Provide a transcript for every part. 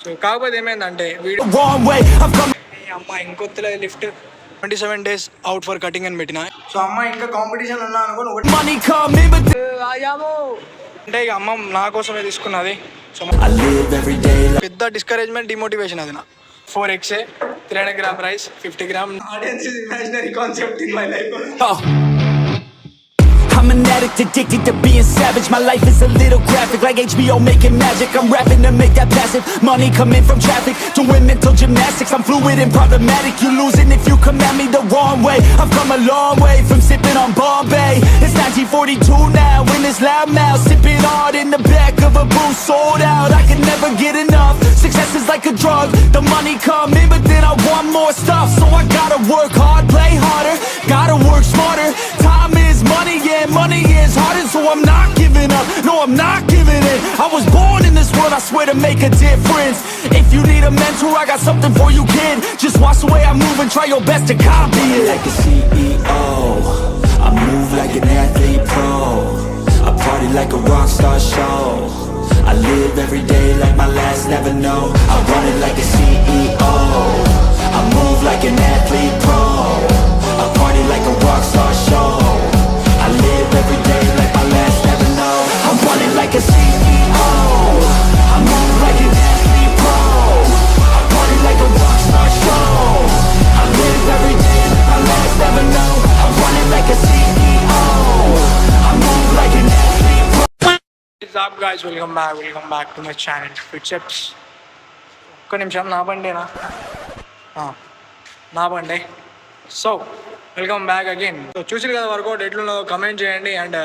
So కాకపోతే ఏమైందంటే video wrong way. I've come అమ్మ ఇంకొత్తలే lift. Twenty seven days out for cutting అని పెట్టిన సో అమ్మ ఇంకా కాంపిటీషన్ ఉన్నా అనుకోని ఒకటి అంటే ఇక అమ్మ నా కోసమే తీసుకున్నది. So I live every day like పెద్ద డిస్కరేజ్మెంట్ డిమోటివేషన్ అది నా. Four x three hundred gram rice fifty gram imaginary concept in my life. I'm an addict addicted to being savage. My life is a little graphic, like HBO making magic. I'm rapping to make that passive money coming from traffic. Doing mental gymnastics, I'm fluid and problematic. You losing if you come at me the wrong way. I've come a long way from sipping on Bombay. It's 1942 now, in this loud mouth, sipping hard in the back of a booth, sold out. I can never get enough. Success is like a drug. The money come in, but then I want more stuff. So I gotta work hard, play harder, is harder. So I'm not giving up. No, I'm not giving in. I was born in this world, I swear to make a difference. If you need a mentor, I got something for you, kid. Just watch the way I move and try your best to copy it. Like a CEO, I move like an athlete pro. I party like a rock star show. I live every day like my last never know. I run it like a CEO. Up welcome back welcome back to my channel ఫిట్సెప్స్ ఒక్క నిమిషం నా బండేనా? నా బండే. So welcome back again so చూసారు కదా workout ఎట్లున్నదో comment చేయండి. అండ్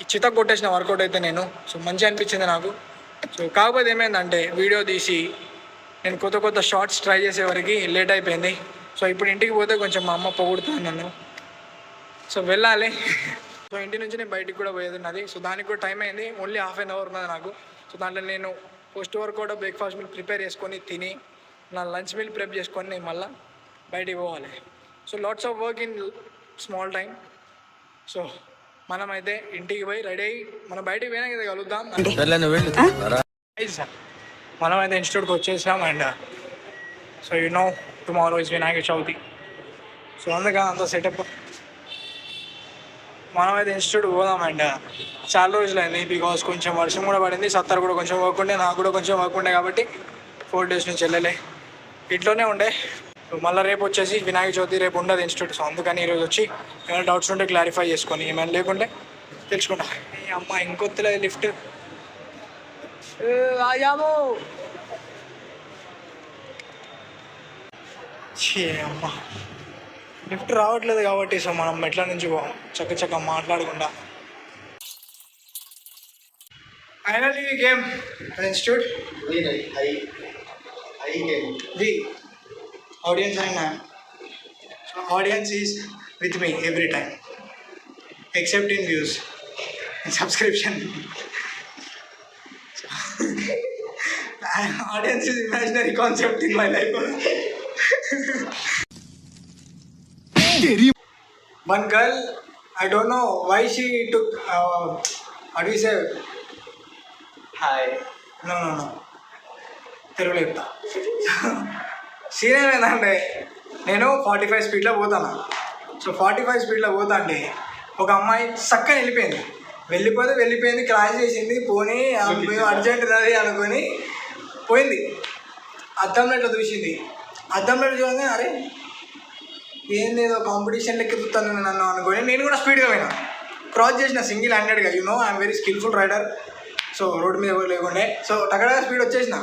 ఈ చిత కొట్టేసిన వర్కౌట్ అయితే నేను. సో మంచిగా అనిపించింది నాకు. సో కాకపోతే ఏమైందంటే వీడియో తీసి నేను కొత్త కొత్త షార్ట్స్ ట్రై చేసేవరకు లేట్ అయిపోయింది. సో ఇప్పుడు ఇంటికి పోతే కొంచెం మా అమ్మ పొగుడుతుంది నన్ను. సో వెళ్ళాలి. సో ఇంటి నుంచి నేను బయటికి కూడా పోయేది ఉన్నది. సో దానికి కూడా టైం అయింది. ఓన్లీ హాఫ్ అన్ అవర్ ఉన్నది నాకు. సో దాంట్లో నేను పోస్ట్ వర్క్ కూడా బ్రేక్ఫాస్ట్ మీల్ ప్రిపేర్ చేసుకొని తిని నా లంచ్ మీల్ ప్రిప్ చేసుకొని నేను మళ్ళీ బయటికి పోవాలి. So lots of work in small time so మనమైతే ఇంటికి పోయి రెడీ అయ్యి మనం బయటికి పోయినా కదా కలుద్దాం. మనమైతే ఇన్స్టిట్యూట్కి వచ్చేసాం and so you know tomorrow is Vinayaka Chavithi. So అందుకే అంత సెటప్ మనమైతే ఇన్స్టిట్యూట్ పోదాం అండ్ చాలా రోజులైంది బికాస్ కొంచెం వర్షం కూడా పడింది సత్తారు కూడా కొంచెం వర్క్ ఉండే నాకు కూడా కొంచెం వర్క్ ఉండే కాబట్టి ఫోర్ డేస్ నుంచి వెళ్ళలే. ఇంట్లోనే ఉండే. మళ్ళీ రేపు వచ్చేసి వినాయక చవితి రేపు ఉండదు ఇన్స్టిట్యూట్ సో అందుకని ఈరోజు వచ్చి ఏమైనా డౌట్స్ ఉంటే క్లారిఫై చేసుకొని ఏమైనా లేకుంటే తెలుసుకుంటా. అమ్మ ఇంకొత్తలే లిఫ్ట్ ఆయాము! అమ్మ. లిఫ్ట్ రావట్లేదు కాబట్టి సో మనం మెట్ల నుంచి పోం. చక్క చక్క మాట్లాడకుండా. Finally game institute the audience and so audience is with me every time except in views subscription audience is imaginary concept in my life one girl i don't know why she took uh, how do you say? Hi no no no. తెలుగులో చెప్తా scene ఏమైందంటే నేను forty five స్పీడ్లో పోతాను. So forty five స్పీడ్లో పోతా అంటే ఒక అమ్మాయి చక్కని వెళ్ళిపోయింది. వెళ్ళిపోతే వెళ్ళిపోయింది క్రాష్ చేసింది పోనీ అర్జెంట్ ఉన్నది అనుకొని పోయింది. అద్దంలో ఇట్లా చూసింది అద్దంలో చూడగానే అరే ఏంది ఏదో కాంపిటీషన్ లెక్కిపోతాను నేను నన్ను అనుకొని నేను కూడా స్పీడ్గా పోయినా. క్రాస్ చేసిన సింగిల్ హ్యాండెడ్గా you know I'm very skillful rider so road మీద ఎవరు లేకుండే. సో టగడగా స్పీడ్ వచ్చేసిన.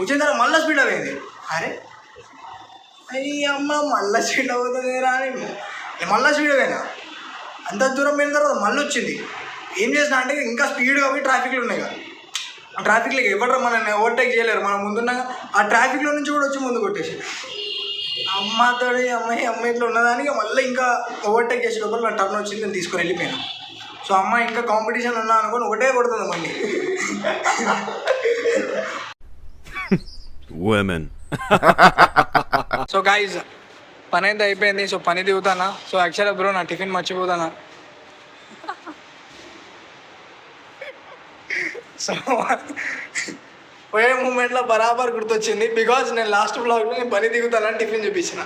వచ్చిన తర్వాత మళ్ళీ స్పీడ్ అయింది. అరే అయ్యి అమ్మ మళ్ళీ స్పీడ్ అవుతుంది రా అని మళ్ళీ స్పీడ్ పోయినా అంత దూరం పోయిన తర్వాత మళ్ళీ వచ్చింది. ఏం చేసిన అంటే ఇంకా స్పీడ్గా పోయి ట్రాఫిక్లు ఉన్నాయి కదా. ఆ ట్రాఫిక్లో ఎవరు మనల్ని ఓవర్టేక్ చేయలేరు. మనం ముందున్న ఆ ట్రాఫిక్లో నుంచి కూడా వచ్చి ముందు కొట్టేసి అమ్మతోడి అమ్మాయి అమ్మాయి ఇట్లా ఉన్నదానికి మళ్ళీ ఇంకా ఓవర్టేక్ చేసే లోపల నా టర్న్ వచ్చింది నేను తీసుకొని వెళ్ళిపోయాను. సో అమ్మాయి ఇంకా కాంపిటీషన్ ఉన్నా అనుకొని ఒకటే కొడుతుంది మళ్ళీ. Women. సో గాయస్ పని అయితే అయిపోయింది. సో పని దిగుతానా? సో యాక్చువల్గా బ్రో నా టిఫిన్ మర్చిపోతానా? సో పోయే మూమెంట్లో బరాబర్ గుర్తొచ్చింది. బికాజ్ నేను లాస్ట్ బ్లాగ్లో నేను పని దిగుతానని టిఫిన్ చూపించిన.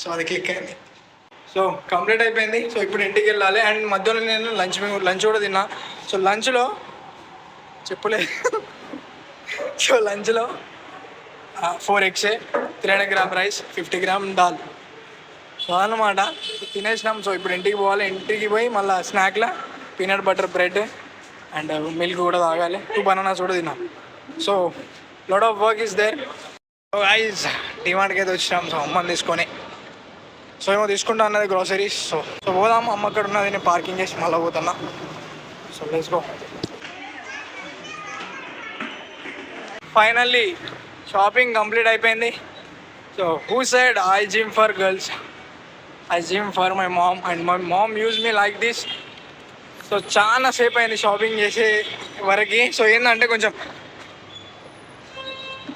సో అది క్లిక్ అయింది. సో కంప్లీట్ అయిపోయింది. సో ఇప్పుడు ఇంటికి వెళ్ళాలి. అండ్ మధ్యలో నేను లంచ్ లంచ్ కూడా తిన్నా. సో లంచ్లో చెప్పులే. సో లంచ్లో four ఎగ్సే three hundred gram rice fifty gram dal so అన్నమాట. తినేసినాం. సో ఇప్పుడు ఇంటికి పోవాలి. ఇంటికి పోయి మళ్ళీ స్నాక్లో peanut butter bread and milk కూడా తాగాలి. టూ బనానాస్ కూడా తిన్నాం. So lot of work is there so eyes డిమాండ్కి అయితే వచ్చినాం. సో అమ్మని తీసుకొని. సో ఏమో తీసుకుంటా అన్నది గ్రోసరీస్ సో సో పోదాం. అమ్మ అక్కడ ఉన్నది. నేను పార్కింగ్ చేసి మళ్ళీ పోతున్నా. So let's go finally shopping complete అయిపోయింది. So who side I gym for girls I gym for my mom and my mom use me like this so చాలా సేపు అయింది షాపింగ్ చేసే వరకు. సో ఏంటంటే కొంచెం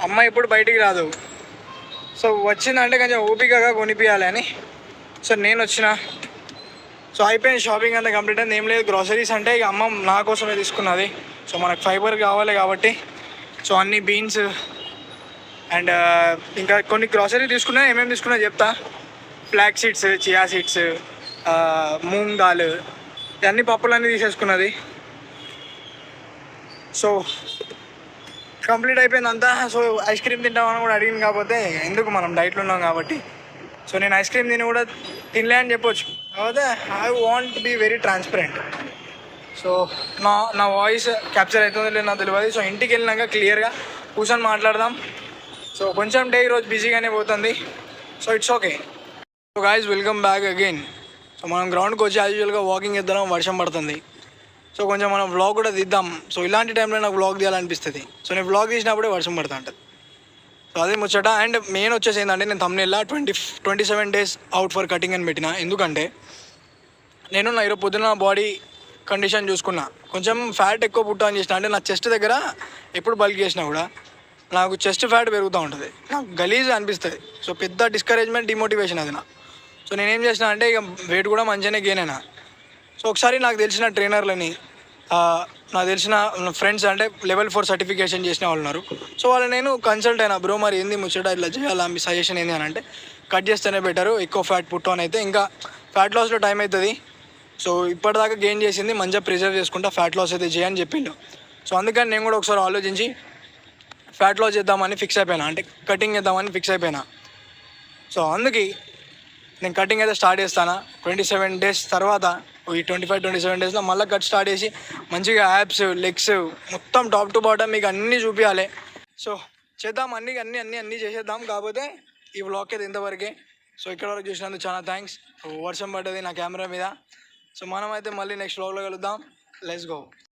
అమ్మ ఇప్పుడు బయటికి రాదు. సో వచ్చిందంటే కొంచెం ఓపికగా కొనిపించాలి అని. సో నేను వచ్చిన. సో అయిపోయింది షాపింగ్ అంతా కంప్లీట్ అయింది. ఏం లేదు గ్రాసరీస్ అంటే ఇక అమ్మ నా కోసమే తీసుకున్నది. సో మనకు ఫైబర్ కావాలి కాబట్టి. సో అన్ని బీన్స్ అండ్ uh, ఇంకా కొన్ని గ్రాసరీ తీసుకున్నా ఏమేమి తీసుకున్నా చెప్తా. Flax seeds chia seeds moong dal ఇవన్నీ పప్పులన్నీ తీసేసుకున్నది. సో కంప్లీట్ అయిపోయింది అంతా. సో ఐస్ క్రీమ్ తింటామని కూడా అడిగింది కాకపోతే ఎందుకు మనం డైట్లో ఉన్నాం కాబట్టి. సో నేను ఐస్ క్రీమ్ తిని కూడా తినలే అని చెప్పొచ్చు. కాకపోతే I want be very transparent so నా నా వాయిస్ క్యాప్చర్ అవుతుందో లేదు నాకు తెలియదు సో ఇంటికి వెళ్ళినాక క్లియర్గా కూర్చొని మాట్లాడదాం. సో కొంచెం డే ఈరోజు బిజీగానే పోతుంది. So it's okay so guys welcome back again so మనం గ్రౌండ్కి వచ్చి యాజ్ యూజువల్గా వాకింగ్ చేద్దాం. వర్షం పడుతుంది. సో కొంచెం మనం వ్లాగ్ కూడా తీద్దాం. సో ఇలాంటి టైంలో నాకు వ్లాగ్ తీయాలనిపిస్తుంది. సో నేను వ్లాగ్ తీసినప్పుడే వర్షం పడుతూ ఉంటుంది. సో అదే ముచ్చట. అండ్ మెయిన్ వచ్చేసి ఏంటంటే నేను తమ్ముళ్ళ twenty twenty seven days out for cutting అని పెట్టిన. ఎందుకంటే నేను నా ఈరోజు పొద్దున బాడీ కండిషన్ చూసుకున్నా. కొంచెం ఫ్యాట్ ఎక్కువ పుట్ట అని చేసిన. అంటే నా చెస్ట్ దగ్గర ఎప్పుడు బల్క్ చేసినా కూడా నాకు చెస్ట్ ఫ్యాట్ పెరుగుతూ ఉంటుంది. నాకు గలీజ్ అనిపిస్తుంది. సో పెద్ద డిస్కరేజ్మెంట్ డిమోటివేషన్ అది నా. సో నేనేం చేసిన అంటే ఇక వెయిట్ కూడా మంచిగానే గెయిన్ అయినా. సో ఒకసారి నాకు తెలిసిన ట్రైనర్లని నాకు తెలిసిన ఫ్రెండ్స్ అంటే లెవెల్ ఫోర్ సర్టిఫికేషన్ చేసిన వాళ్ళు ఉన్నారు. సో వాళ్ళు నేను కన్సల్ట్ అయినా బ్రో మరి ఏంది ముచ్చట? ఇట్లా చేయాలా? మీ సజెషన్ ఏంది? అని అంటే కట్ చేస్తేనే బెటర్ ఎక్కువ ఫ్యాట్ పుట్టు అని అయితే. ఇంకా ఫ్యాట్ లాస్లో టైం అవుతుంది సో ఇప్పటిదాకా గెయిన్ చేసింది మంచిగా ప్రిజర్వ్ చేసుకుంటా ఫ్యాట్ లాస్ అయితే చేయని చెప్పిండు. సో అందుకని నేను కూడా ఒకసారి ఆలోచించి ఫ్యాట్ లాస్ చేద్దామని ఫిక్స్ అయిపోయినా. అంటే కటింగ్ చేద్దామని ఫిక్స్ అయిపోయినా. సో అందుకే నేను కటింగ్ అయితే స్టార్ట్ చేస్తాను? ట్వంటీ సెవెన్ డేస్ తర్వాత ఈ ట్వంటీ ఫైవ్ ట్వంటీ సెవెన్ డేస్లో మళ్ళీ కట్ స్టార్ట్ చేసి మంచిగా యాప్స్ లెగ్స్ మొత్తం టాప్ టు బాటమ్ మీకు అన్నీ చూపించాలి సో చేద్దాం అన్ని అన్ని అన్ని అన్నీ చేసేద్దాం. కాకపోతే ఈ బ్లాగ్ అయితే ఇంతవరకే. సో ఇక్కడ వరకు చూసినందుకు చాలా థ్యాంక్స్ వర్షం పడ్డది నా కెమెరా మీద. సో మనం అయితే మళ్ళీ నెక్స్ట్ బ్లాగ్లో కలుద్దాం. Let's go